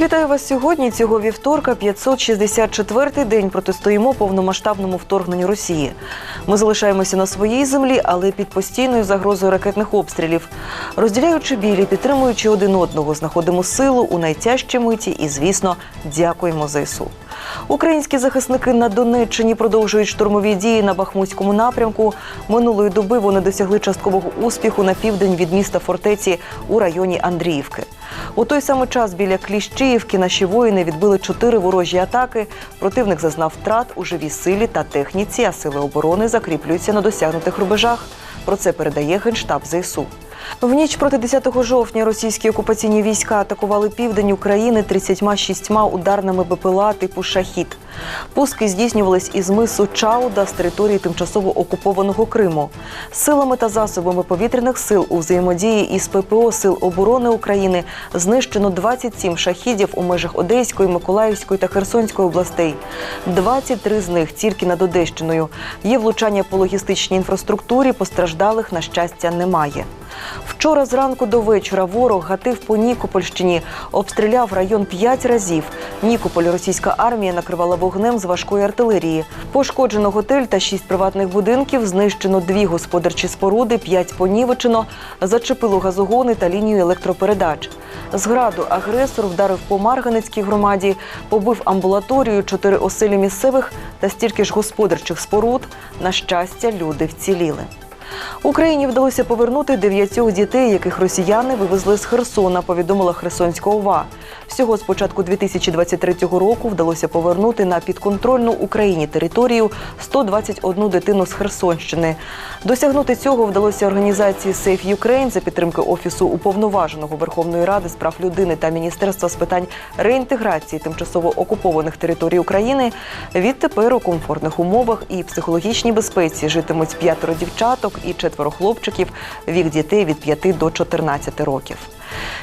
Вітаю вас сьогодні. Цього вівторка 564-й день протистоїмо повномасштабному вторгненню Росії. Ми залишаємося на своїй землі, але під постійною загрозою ракетних обстрілів. Розділяючи білі, підтримуючи один одного, знаходимо силу у найтяжчій миті і, звісно, дякуємо ЗСУ. Українські захисники на Донеччині продовжують штурмові дії на Бахмутському напрямку. Минулої доби вони досягли часткового успіху на південь від міста фортеці у районі Андріївки. У той самий час біля Кліщіївки наші воїни відбили чотири ворожі атаки. Противник зазнав втрат у живій силі та техніці, а сили оборони закріплюються на досягнутих рубежах. Про це передає генштаб ЗСУ. В ніч проти 10 жовтня російські окупаційні війська атакували південь України 36 ударними БПЛА типу Шахід. Пуски здійснювались із мису Чауда з території тимчасово окупованого Криму. Силами та засобами повітряних сил у взаємодії із ППО Сил оборони України знищено 27 шахідів у межах Одеської, Миколаївської та Херсонської областей. 23 з них тільки над Одещиною. Є влучання по логістичній інфраструктурі. Постраждалих на щастя немає. Вчора зранку до вечора ворог гатив по Нікопольщині, обстріляв район п'ять разів. Нікополь російська армія накривала вогнем з важкої артилерії. Пошкоджено готель та шість приватних будинків. Знищено дві господарчі споруди, п'ять понівечено, зачепило газогони та лінію електропередач. З граду агресор вдарив по Марганецькій громаді, побив амбулаторію, чотири оселі місцевих та стільки ж господарчих споруд. На щастя, люди вціліли. Україні вдалося повернути дев'ятьох дітей, яких росіяни вивезли з Херсона, повідомила Херсонська ОВА. Всього з початку 2023 року вдалося повернути на підконтрольну Україні територію 121 дитину з Херсонщини. Досягнути цього вдалося організації Safe Ukraine за підтримки офісу уповноваженого Верховної Ради з прав людини та Міністерства з питань реінтеграції тимчасово окупованих територій України. Відтепер у комфортних умовах і психологічній безпеці житимуть п'ятеро дівчаток і четверо хлопчиків вік дітей від 5 до 14 років.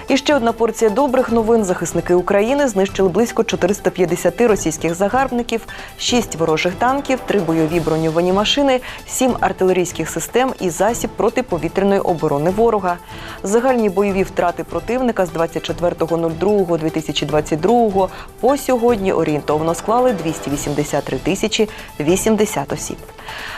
І ще одна порція добрих новин. Захисники України знищили близько 450 російських загарбників, 6 ворожих танків, 3 бойові броньовані машини, 7 артилерійських систем і засіб протиповітряної оборони ворога. Загальні бойові втрати противника з 24.02.2022 по сьогодні орієнтовно склали 283 тисячі 80 осіб.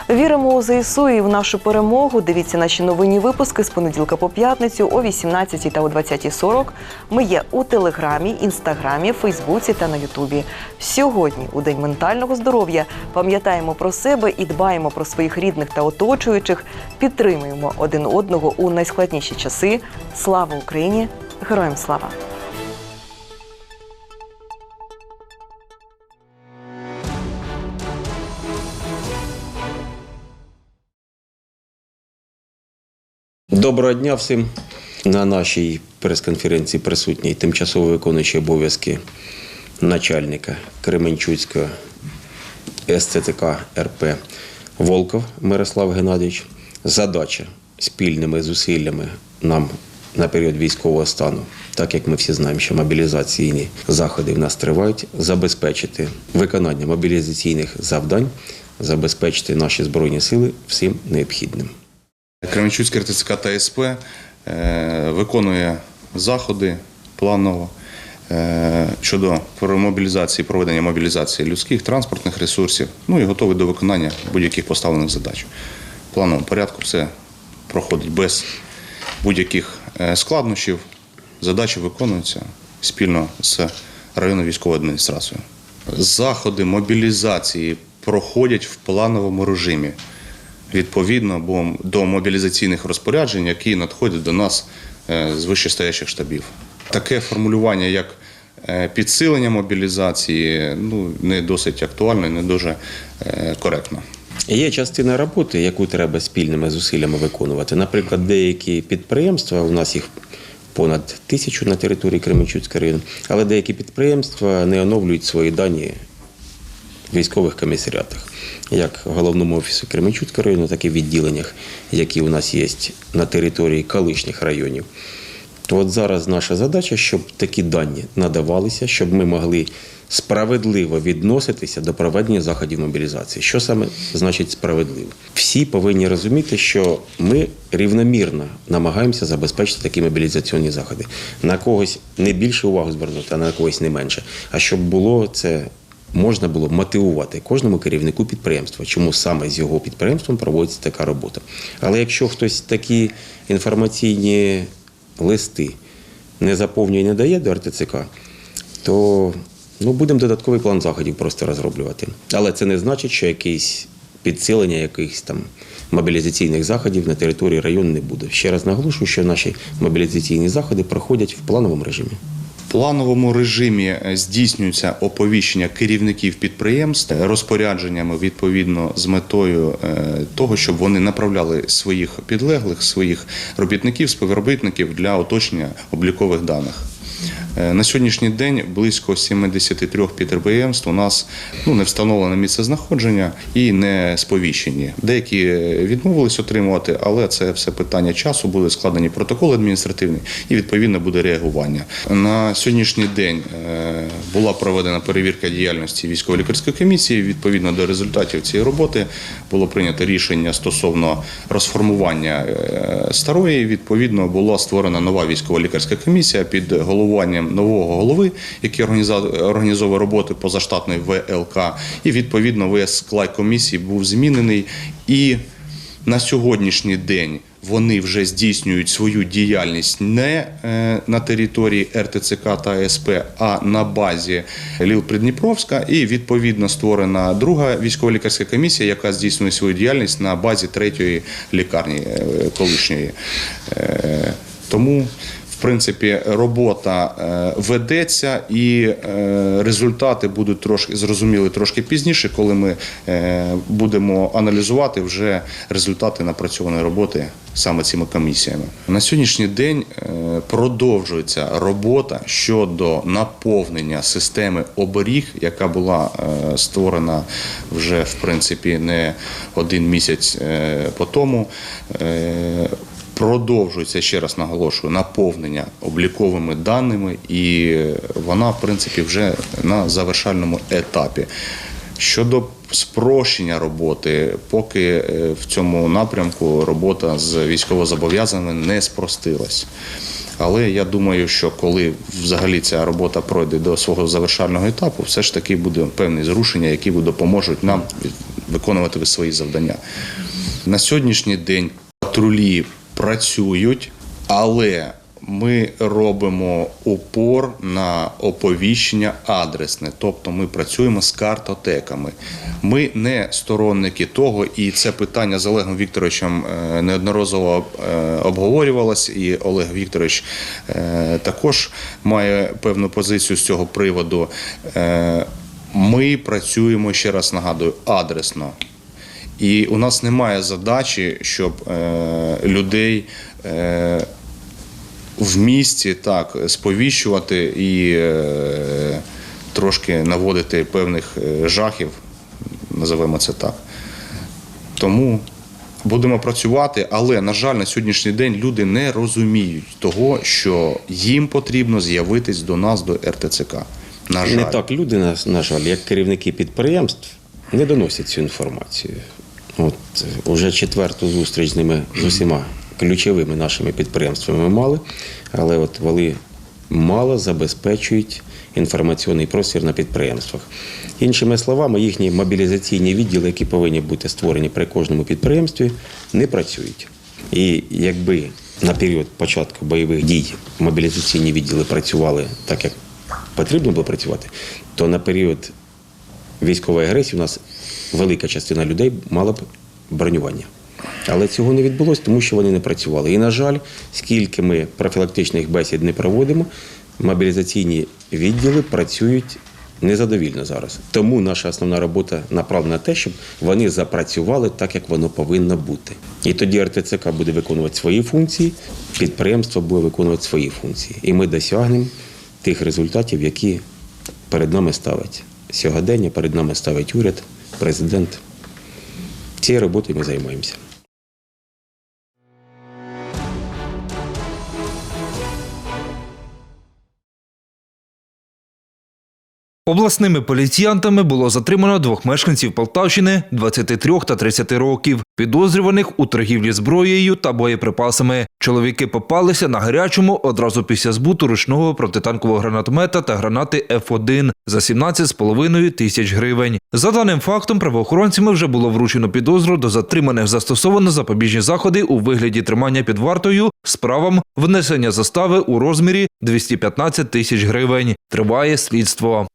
Віримо у ЗСУ і в нашу перемогу. Дивіться наші новинні випуски з понеділка по п'ятницю о 18 та о 20.40. Ми є у Телеграмі, Інстаграмі, Фейсбуці та на Ютубі. Сьогодні, у День ментального здоров'я, пам'ятаємо про себе і дбаємо про своїх рідних та оточуючих. Підтримуємо один одного у найскладніші часи. Слава Україні! Героям слава! Доброго дня всім. На нашій прес-конференції присутній тимчасово виконуючий обов'язки начальника Кременчуцького СЦТК РП Волков Мирослав Геннадійович. Задача спільними зусиллями нам на період військового стану, так як ми всі знаємо, що мобілізаційні заходи в нас тривають, забезпечити виконання мобілізаційних завдань, забезпечити наші збройні сили всім необхідним. Кременчуцький РТЦК та СП е, виконує заходи планово е, щодо мобілізації, проведення мобілізації людських транспортних ресурсів, ну і готовий до виконання будь-яких поставлених задач. В плановому порядку все проходить без будь-яких е, складнощів. Задачі виконуються спільно з районною військовою адміністрацією. Заходи мобілізації проходять в плановому режимі відповідно до мобілізаційних розпоряджень, які надходять до нас з вищестоящих штабів. Таке формулювання, як е, підсилення мобілізації, ну не досить актуально, і не дуже е, коректно. Є частина роботи, яку треба спільними зусиллями виконувати. Наприклад, деякі підприємства, у нас їх понад тисячу на території Кременчуцького району, але деякі підприємства не оновлюють свої дані в військових комісаріатах, як в головному офісі Кременчуцького району, так і в відділеннях, які у нас є на території колишніх районів. То От зараз наша задача, щоб такі дані надавалися, щоб ми могли справедливо відноситися до проведення заходів мобілізації. Що саме значить справедливо? Всі повинні розуміти, що ми рівномірно намагаємося забезпечити такі мобілізаційні заходи. На когось не більше увагу звернути, а на когось не менше. А щоб було це можна було мотивувати кожному керівнику підприємства, чому саме з його підприємством проводиться така робота. Але якщо хтось такі інформаційні листи не заповнює і не дає до РТЦК, то ну, будемо додатковий план заходів просто розроблювати. Але це не значить, що якийсь підсилення якихось там мобілізаційних заходів на території району не буде. Ще раз наголошую, що наші мобілізаційні заходи проходять в плановому режимі. Плановому режимі е, здійснюється оповіщення керівників підприємств розпорядженнями відповідно з метою е, того, щоб вони направляли своїх підлеглих, своїх робітників, співробітників для оточення облікових даних. Е, На сьогоднішній день близько 73 підприємств у нас ну, не встановлене місце знаходження і не сповіщені. Деякі е, відмовились отримувати, але це все питання часу. Були складені протоколи адміністративні і відповідно буде реагування. На сьогоднішній день е, була проведена перевірка діяльності військово-лікарської комісії. Відповідно до результатів цієї роботи було прийнято рішення стосовно розформування старої. Відповідно, була створена нова військово-лікарська комісія під головуванням нового голови, який організовує роботи позаштатної ВЛК. І відповідно весь склад комісії був змінений. І на сьогоднішній день вони вже здійснюють свою діяльність не е, на території РТЦК та СП, а на базі Ліл Придніпровська. І відповідно створена друга військово-лікарська комісія, яка здійснює свою діяльність на базі третьої лікарні е, колишньої. Е, Тому. Принципі, робота е, ведеться, і е, результати будуть трошки зрозуміли трошки пізніше, коли ми е, будемо аналізувати вже результати напрацьованої роботи саме цими комісіями. На сьогоднішній день продовжується робота щодо наповнення системи оберіг, яка була створена вже в принципі не один місяць по тому. Продовжується ще раз наголошую наповнення обліковими даними, і вона, в принципі, вже на завершальному етапі. Щодо спрощення роботи, поки е, в цьому напрямку робота з військовозобов'язаними не спростилась. Але я думаю, що коли взагалі ця робота пройде до свого завершального етапу, все ж таки буде певні зрушення, які допоможуть нам виконувати свої завдання. На сьогоднішній день патрулі працюють, але ми робимо упор на оповіщення адресне, тобто ми працюємо з картотеками. Ми не сторонники того, і це питання з Олегом Вікторовичем е, неодноразово е, обговорювалось, і Олег Вікторович е, також має певну позицію з цього приводу. Ми працюємо ще раз нагадую адресно. І у нас немає задачі, щоб е, людей е, в місті так сповіщувати і е, трошки наводити певних е, жахів, називаємо це так. Тому будемо працювати, але, на жаль, на сьогоднішній день люди не розуміють того, що їм потрібно з'явитись до нас, до РТЦК. На жаль. Не так люди, на, на жаль, як керівники підприємств, не доносять цю інформацію. От уже четверту зустріч з ними з усіма ключовими нашими підприємствами ми мали, але от вони мало забезпечують інформаційний простір на підприємствах. Іншими словами, їхні мобілізаційні відділи, які повинні бути створені при кожному підприємстві, не працюють. І якби на період початку бойових дій мобілізаційні відділи працювали так, як потрібно було працювати, то на період військової агресії у нас велика частина людей мала б бронювання. Але цього не відбулося, тому що вони не працювали. І, на жаль, скільки ми профілактичних бесід не проводимо, мобілізаційні відділи працюють незадовільно зараз. Тому наша основна робота направлена на те, щоб вони запрацювали так, як воно повинно бути. І тоді РТЦК буде виконувати свої функції, підприємство буде виконувати свої функції. І ми досягнемо тих результатів, які перед нами ставить сьогодення, перед нами ставить уряд, президент. Цією роботою ми займаємося. Обласними поліціянтами було затримано двох мешканців Полтавщини 23 та 30 років, підозрюваних у торгівлі зброєю та боєприпасами. Чоловіки попалися на гарячому одразу після збуту ручного протитанкового гранатомета та гранати Ф1 за 17,5 тисяч гривень. За даним фактом, правоохоронцями вже було вручено підозру до затриманих застосовано запобіжні заходи у вигляді тримання під вартою з правом внесення застави у розмірі 215 тисяч гривень. Триває слідство.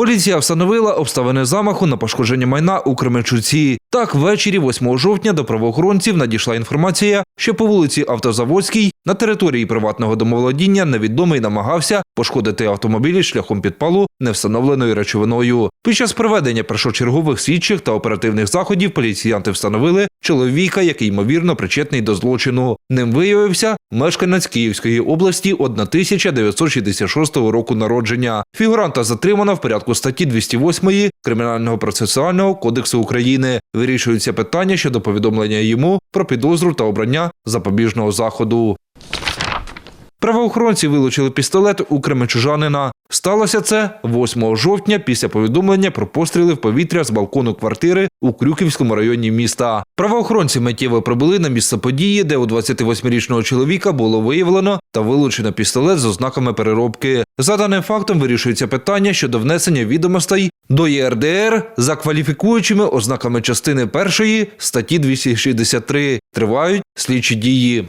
Поліція встановила обставини замаху на пошкодження майна у Кременчуці. Так, ввечері 8 жовтня до правоохоронців надійшла інформація, що по вулиці Автозаводській на території приватного домоволодіння невідомий намагався пошкодити автомобілі шляхом підпалу невстановленою речовиною. Під час проведення першочергових слідчих та оперативних заходів поліціянти встановили чоловіка, який ймовірно причетний до злочину. Ним виявився мешканець Київської області 1966 року народження. Фігуранта затримано в порядку статті 208 Кримінального процесуального кодексу України. Вирішується питання щодо повідомлення йому про підозру та обрання запобіжного заходу. Правоохоронці вилучили пістолет у кременчужанина. Сталося це 8 жовтня після повідомлення про постріли в повітря з балкону квартири у Крюківському районі міста. Правоохоронці миттєво прибули на місце події, де у 28-річного чоловіка було виявлено та вилучено пістолет з ознаками переробки. За даним фактом вирішується питання щодо внесення відомостей до ЄРДР за кваліфікуючими ознаками частини першої статті 263. Тривають слідчі дії.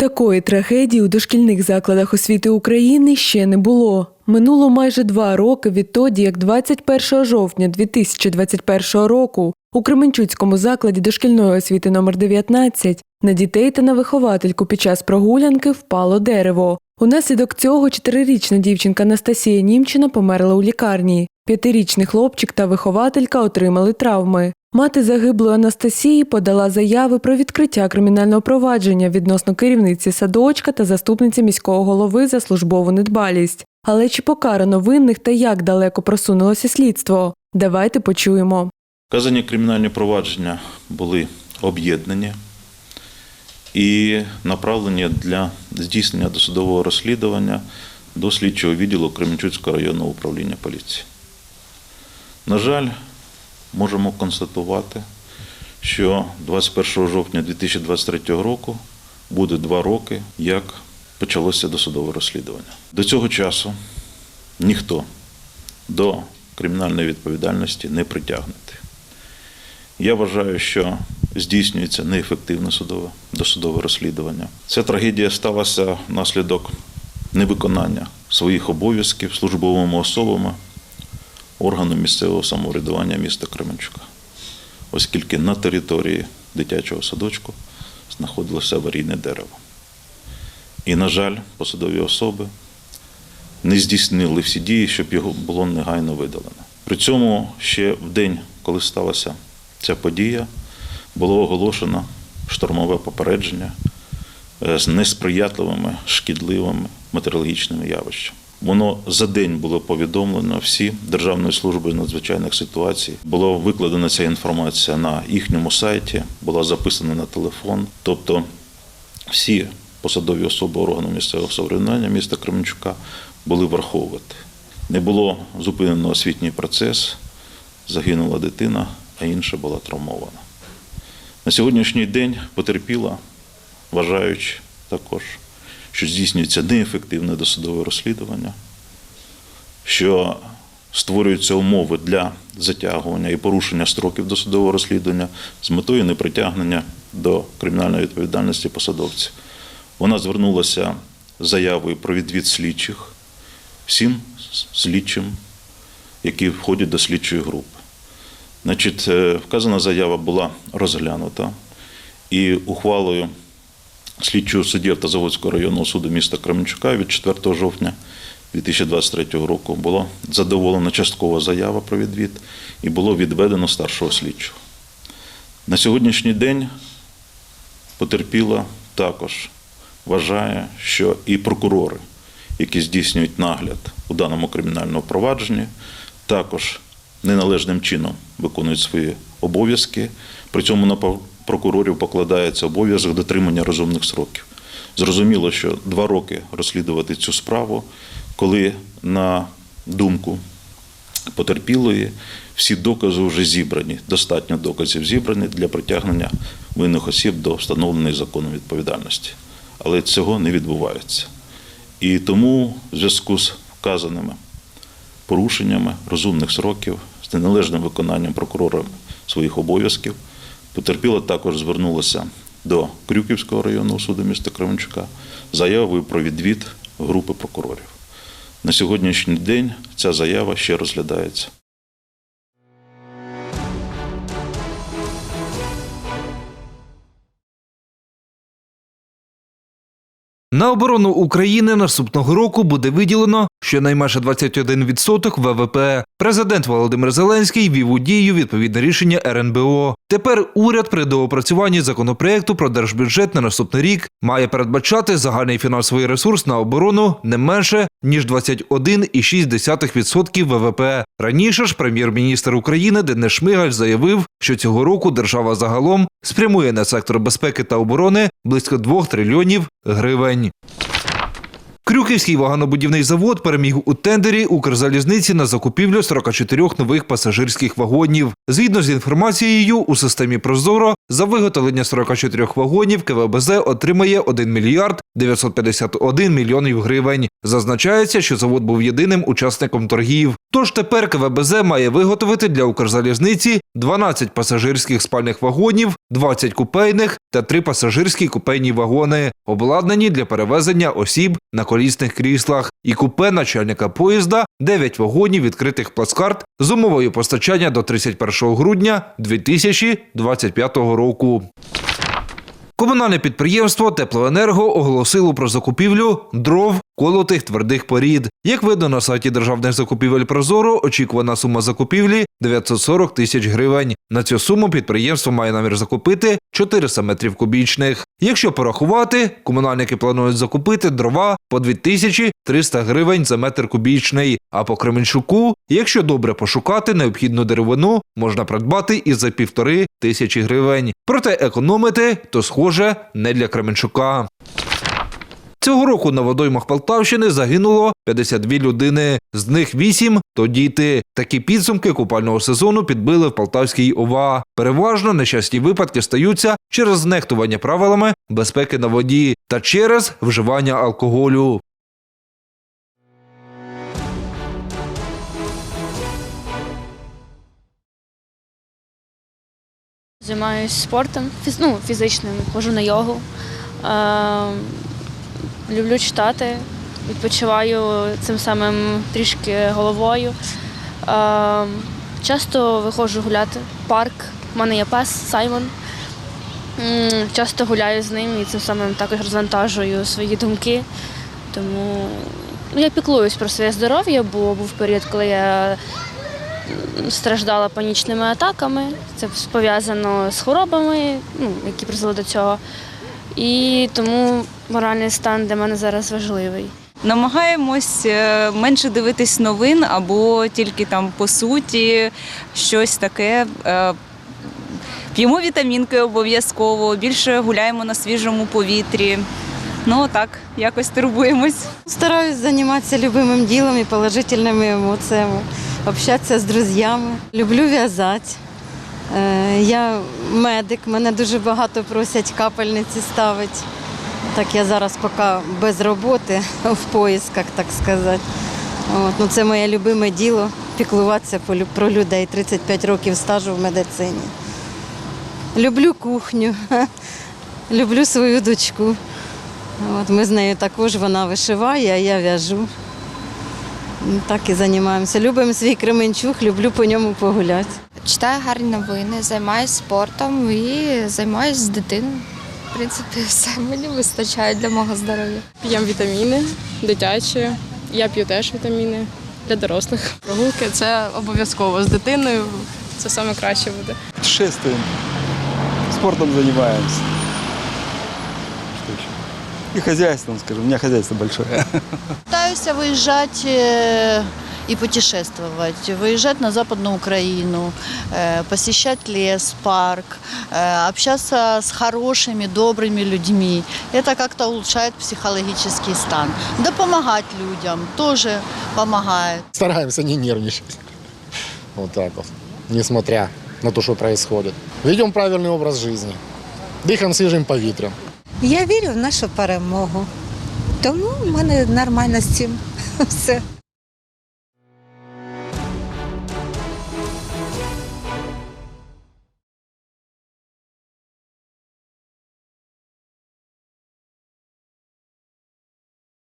Такої трагедії у дошкільних закладах освіти України ще не було. Минуло майже два роки відтоді, як 21 жовтня 2021 року у Кременчуцькому закладі дошкільної освіти номер 19 на дітей та на виховательку під час прогулянки впало дерево. Унаслідок цього чотирирічна дівчинка Анастасія Німчина померла у лікарні. П'ятирічний хлопчик та вихователька отримали травми. Мати загиблої Анастасії подала заяви про відкриття кримінального провадження відносно керівниці садочка та заступниці міського голови за службову недбалість. Але чи покарано винних та як далеко просунулося слідство? Давайте почуємо. Вказані кримінальні провадження були об'єднані і направлені для здійснення досудового розслідування до слідчого відділу Кременчуцького районного управління поліції. На жаль, можемо констатувати, що 21 жовтня 2023 року буде два роки, як почалося досудове розслідування. До цього часу ніхто до кримінальної відповідальності не притягнутий. Я вважаю, що здійснюється неефективне судове досудове розслідування. Ця трагедія сталася внаслідок невиконання своїх обов'язків службовими особами органу місцевого самоврядування міста Кременчука, оскільки на території дитячого садочку знаходилося аварійне дерево. І, на жаль, посадові особи не здійснили всі дії, щоб його було негайно видалено. При цьому ще в день, коли сталася ця подія, було оголошено штормове попередження е, з несприятливими шкідливими метеорологічними явищами. Воно за день було повідомлено всі Державної служби надзвичайних ситуацій. Було викладена ця інформація на їхньому сайті, була записана на телефон. Тобто всі посадові особи органу місцевого самоврядування міста Кременчука були враховувати. Не було зупинено освітній процес, загинула дитина, а інша була травмована. На сьогоднішній день потерпіла, вважаючи також, що здійснюється неефективне досудове розслідування, що створюються умови для затягування і порушення строків досудового розслідування з метою непритягнення до кримінальної відповідальності посадовців. Вона звернулася заявою про відвід слідчих всім слідчим, які входять до слідчої групи. Значить, е, вказана заява була розглянута і ухвалою слідчого судді Автозаводського районного суду міста Кременчука від 4 жовтня 2023 року була задоволена часткова заява про відвід і було відведено старшого слідчого. На сьогоднішній день потерпіла також вважає, що і прокурори, які здійснюють нагляд у даному кримінальному провадженні, також неналежним чином виконують свої обов'язки. При цьому прокурорів покладається обов'язок дотримання розумних сроків. Зрозуміло, що два роки розслідувати цю справу, коли на думку потерпілої всі докази вже зібрані, достатньо доказів зібрані для притягнення винних осіб до встановленої законом відповідальності. Але цього не відбувається. І тому в зв'язку з вказаними порушеннями розумних сроків, з неналежним виконанням прокурором своїх обов'язків, потерпіла також звернулася до Крюківського районного суду міста Кременчука заявою про відвід групи прокурорів. На сьогоднішній день ця заява ще розглядається. На оборону України наступного року буде виділено щонайменше 21% ВВП. Президент Володимир Зеленський вів у дію відповідне рішення РНБО. Тепер уряд при доопрацюванні законопроекту про держбюджет на наступний рік має передбачати загальний фінансовий ресурс на оборону не менше ніж 21,6% ВВП. Раніше ж прем'єр-міністр України Денис Шмигаль заявив, що цього року держава загалом спрямує на сектор безпеки та оборони близько 2 трильйонів гривень. Крюківський вагонобудівний завод переміг у тендері Укрзалізниці на закупівлю 44 нових пасажирських вагонів. Згідно з інформацією, у системі Прозоро за виготовлення 44 вагонів КВБЗ отримає 1 мільярд 951 мільйонів гривень. Зазначається, що завод був єдиним учасником торгів. Тож тепер КВБЗ має виготовити для Укрзалізниці 12 пасажирських спальних вагонів, 20 купейних та 3 пасажирські купейні вагони, обладнані для перевезення осіб на колісних кріслах, і купе начальника поїзда 9 вагонів відкритих плацкарт з умовою постачання до 31 грудня 2025 року. Комунальне підприємство Теплоенерго оголосило про закупівлю дров колотих твердих порід. Як видно на сайті державних закупівель Прозоро, очікувана сума закупівлі 940 тисяч гривень. На цю суму підприємство має намір закупити 400 метрів кубічних. Якщо порахувати, комунальники планують закупити дрова по 2300 гривень за метр кубічний. А по Кременчуку, якщо добре пошукати, необхідну деревину можна придбати і за півтори тисячі гривень. Проте економити то схоже не для Кременчука. Цього року на водоймах Полтавщини загинуло 52 людини, з них 8 – то діти. Такі підсумки купального сезону підбили в Полтавській ОВА. Переважно нещасні випадки стаються через знехтування правилами безпеки на воді та через вживання алкоголю. Займаюся спортом, ну, фізичним, ходжу на йогу. Люблю читати, відпочиваю цим самим трішки головою. Часто виходжу гуляти в парк. У мене є пес Саймон. Часто гуляю з ним і цим самим також розвантажую свої думки. Тому я піклуюсь про своє здоров'я, бо був період, коли я страждала панічними атаками. Це пов'язано з хворобами, ну, які призвели до цього І тому моральний стан для мене зараз важливий. Намагаємось е, менше дивитись новин або тільки там по суті щось таке. Е, П'ємо вітамінки обов'язково, більше гуляємо на свіжому повітрі. Ну так, якось турбуємось. Стараюсь заниматься любимым делом и положительными эмоциями, общатися з друзями. Люблю в'язати. Е, Я медик, мене дуже багато просять капельниці ставити. Так я зараз поки без роботи, в поїсках, так сказати. От, ну, це моє любиме діло піклуватися про людей. 35 років стажу в медицині. Люблю кухню, люблю свою дочку. От ми з нею також вона вишиває, а я в'яжу. Ну, Так і займаємося. Любимо свій Кременчук, люблю по ньому погуляти Читаю гарні новини, займаюся спортом і займаюся з дитиною. В принципі, все мені вистачає для мого здоров'я. П'ємо вітаміни дитячі. Я п'ю теж вітаміни для дорослих. Прогулки це обов'язково з дитиною. Це саме краще буде. Путешествуем, спортом занимаемся. Что еще? И хозяйством, скажем. У меня хозяйство большое. Пытаюсь выезжать э, и путешествовать, выезжать на Западную Украину, э, посещать лес, парк, э, общаться с хорошими, добрыми людьми. Это как-то улучшает психологический стан. Да помогать людям тоже помогает. Стараемся не нервничать. Вот так вот. Несмотря на то, что происходит. Ведем правильный образ жизни. Дихаем свіжим повітрям. Я вірю в нашу перемогу. Тому в мене нормально з цим все.